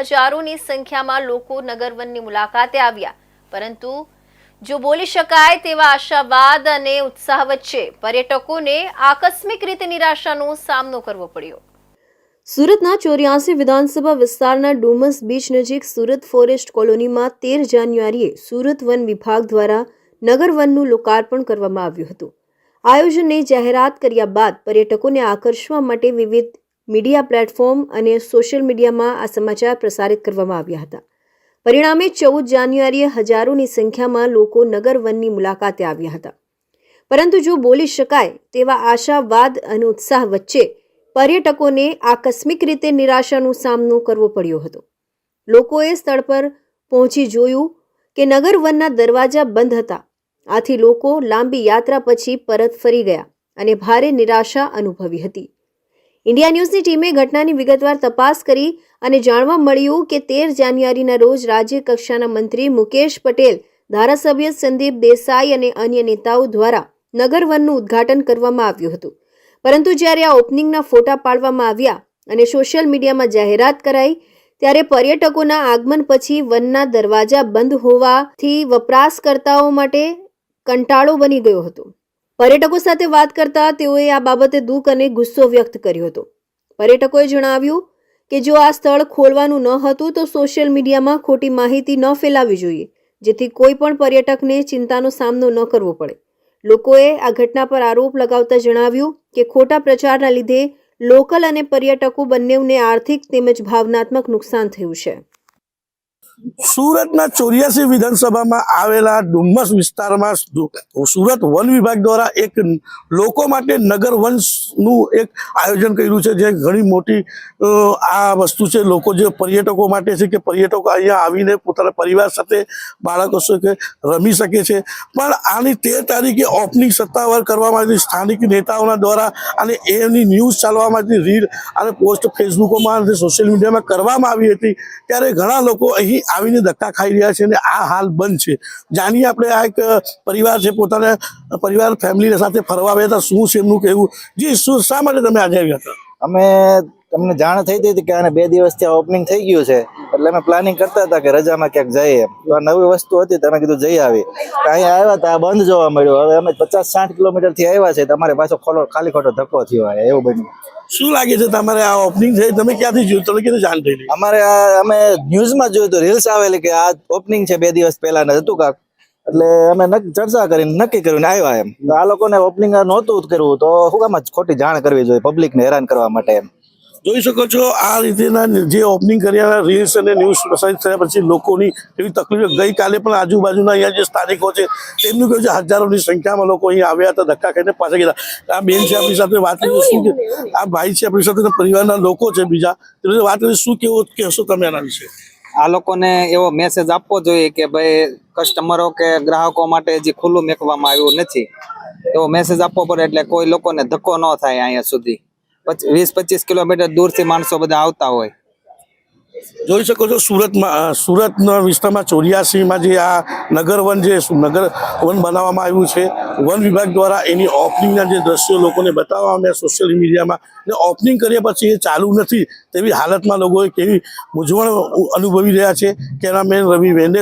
હજારોની સંખ્યામાં લોકો નગરવનની મુલાકાતે આવ્યા. પરંતુ જો બોલી શકાય તેવા આશાવાદ અને ઉત્સાહ વચ્ચે પર્યટકોને આકસ્મિક રીતે નિરાશાનો સામનો કરવો પડ્યો. સુરતના ચોર્યાસી વિધાનસભા વિસ્તારના ડુમસ બીચ નજીક સુરત ફોરેસ્ટ કોલોનીમાં તેર જાન્યુઆરીએ સુરત વન વિભાગ દ્વારા નગરવનનું લોકાર્પણ કરવામાં આવ્યું હતું. આયોજનની જાહેરાત કર્યા બાદ પર્યટકોને આકર્ષવા માટે વિવિધ મીડિયા પ્લેટફોર્મ અને સોશિયલ મીડિયામાં આ સમાચાર પ્રસારિત કરવામાં આવ્યા હતા. પરિણામે ચૌદ જાન્યુઆરીએ હજારોની સંખ્યામાં લોકો નગર વનની મુલાકાતે આવ્યા હતા. પરંતુ જો બોલી શકાય તેવા આશાવાદ અને ઉત્સાહ વચ્ચે પર્યટકોને આકસ્મિક રીતે નિરાશાનો સામનો કરવો પડ્યો હતો. લોકોએ સ્થળ પર પહોંચી જોયું કે નગરવનના દરવાજા બંધ હતા. આથી લોકો લાંબી યાત્રા પછી પરત ફરી ગયા અને ભારે નિરાશા અનુભવી હતી. ઇન્ડિયા ન્યૂઝની ટીમે ઘટનાની વિગતવાર તપાસ કરી અને જાણવા મળ્યું કે તેર જાન્યુઆરીના રોજ રાજ્ય કક્ષાના મંત્રી મુકેશ પટેલ, ધારાસભ્ય સંદીપ દેસાઈ અને અન્ય નેતાઓ દ્વારા નગરવનનું ઉદ્ઘાટન કરવામાં આવ્યું હતું. પરંતુ જ્યારે આ ઓપનિંગના ફોટા પાડવામાં આવ્યા અને સોશિયલ મીડિયામાં જાહેરાત કરાઈ, ત્યારે પર્યટકોના આગમન પછી વનના દરવાજા બંધ હોવાથી વપરાશકર્તાઓ માટે કંટાળો બની ગયો હતો. પર્યટકો સાથે વાત કરતા તેઓએ આ બાબતે દુઃખ અને ગુસ્સો વ્યક્ત કર્યો હતો. પર્યટકોએ જણાવ્યું કે જો આ સ્થળ ખોલવાનું ન હતું તો સોશિયલ મીડિયામાં ખોટી માહિતી ન ફેલાવવી જોઈએ, જેથી કોઈ પણ પર્યટકને ચિંતાનો સામનો ન કરવો પડે. લોકોએ આ ઘટના પર આરોપ લગાવતા જણાવ્યું કે ખોટા પ્રચારના લીધે લોકલ અને પર્યટકો બંનેને આર્થિક તેમજ ભાવનાત્મક નુકસાન થયું છે. સુરતના ચોર્યાસી વિધાનસભામાં આવેલા ડુમ્મસ વિસ્તારમાં સુરત વન વિભાગ દ્વારા એક લોકો માટે નગર વંશનું એક આયોજન કર્યું છે, જે ઘણી મોટી આ વસ્તુ છે. લોકો જે પર્યટકો માટે છે કે પર્યટકો અહીંયા આવીને પોતાના પરિવાર સાથે બાળકો સાથે રમી શકે છે. પણ આની તેર તારીખે ઓપનિંગ સત્તાવાર કરવામાં આવી સ્થાનિક નેતાઓના દ્વારા અને એની ન્યૂઝ ચાલવા માટે રીલ અને પોસ્ટ ફેસબુકોમાં અને સોશિયલ મીડિયામાં કરવામાં આવી હતી. ત્યારે ઘણા લોકો અહીં આવીને ધક્કા ખાઈ રહ્યા છે અને આ હાલ બંધ છે. જાણીએ આપણે આ એક પરિવાર છે, પોતાના પરિવાર, ફેમિલી સાથે ફરવા આવ્યા હતા. શું છે એમનું કહેવું? જી, શું, શા માટે તમે આજે આવ્યા હતા? અમે તમને જાણ થઈ હતી કે આને બે દિવસથી ઓપનિંગ થઈ ગયું છે. એટલે અમે પ્લાનિંગ કરતા હતા કે રજામાં ક્યાંક જઈએ. એમ તો આ નવી વસ્તુ હતી તમે કીધું જઈ આવી. અહીંયા આવ્યા હતા આ બંધ જોવા મળ્યું. હવે અમે પચાસ સાઠ કિલોમીટરથી આવ્યા છે. તમારે પાછો ખોલો ખાલી ખોટો ધક્કો થયો એવું બન્યું. શું લાગે છે તમારે આ ઓપનિંગ થઈ? તમે ક્યાંથી જોયું? તમે કીધું જાણ થઈ અમારે અમે ન્યૂઝમાં જોયું તો રીલ્સ આવેલી કે આ ઓપનિંગ છે બે દિવસ પહેલા હતું કાક. એટલે અમે નક- ચર્ચા કરીને નક્કી કરીને આવ્યા એમ. આ લોકોને ઓપનિંગ નહોતું જ કરવું તો શું કામ જ ખોટી જાણ કરવી જોઈએ પબ્લિકને હેરાન કરવા માટે એમ. જોઈ શકો છો આ રીતેના જે ઓપનિંગ કર્યા રીલ્સ અને ન્યૂઝ પ્રસારિત થયા પછી લોકોની એવી તકલીફ ગઈકાલે પણ આજુબાજુના અહીંયા જે સ્થાનિકો છે તેમનું કહ્યું છે હજારોની સંખ્યામાં લોકો અહીં આવ્યા હતા ધક્કા ખાઈને પાછા ગયા આ બેન છે આપણી સાથે વાત કરી શું આ ભાઈ છે આપણી સાથે પરિવારના લોકો છે બીજા. તેમની વાત કરી શું કેવું કહેશો તમે એના વિશે? આ લોકોને એવો મેસેજ આપવો જોઈએ કે ભાઈ કસ્ટમરો કે ગ્રાહકો માટે હજી ખુલ્લું મેકવામાં આવ્યું નથી. એવો મેસેજ આપવો પડે એટલે કોઈ લોકોને ધક્કો ન થાય અહીંયા સુધી. વીસ, પચીસ કિલોમીટર દૂરથી માણસો બધા આવતા હોય. જોઈ શકો છો સુરતમાં સુરતના વિસ્તારમાં ચોર્યાસીમાં જે આ નગરવન જે સુ- નગર વન બનાવવામાં આવ્યું છે, વન વિભાગ દ્વારા એની ઓપનિંગના જે દ્રશ્યો લોકોને બતાવવામાં આવ્યા સોશિયલ મીડિયામાં ઓપનિંગ કર્યા પછી એ ચાલુ નથી તેવી હાલતમાં લોકોએ કેવી મૂંઝવણ અનુભવી રહ્યા છે. કેમેરામેન રવિ વેંડે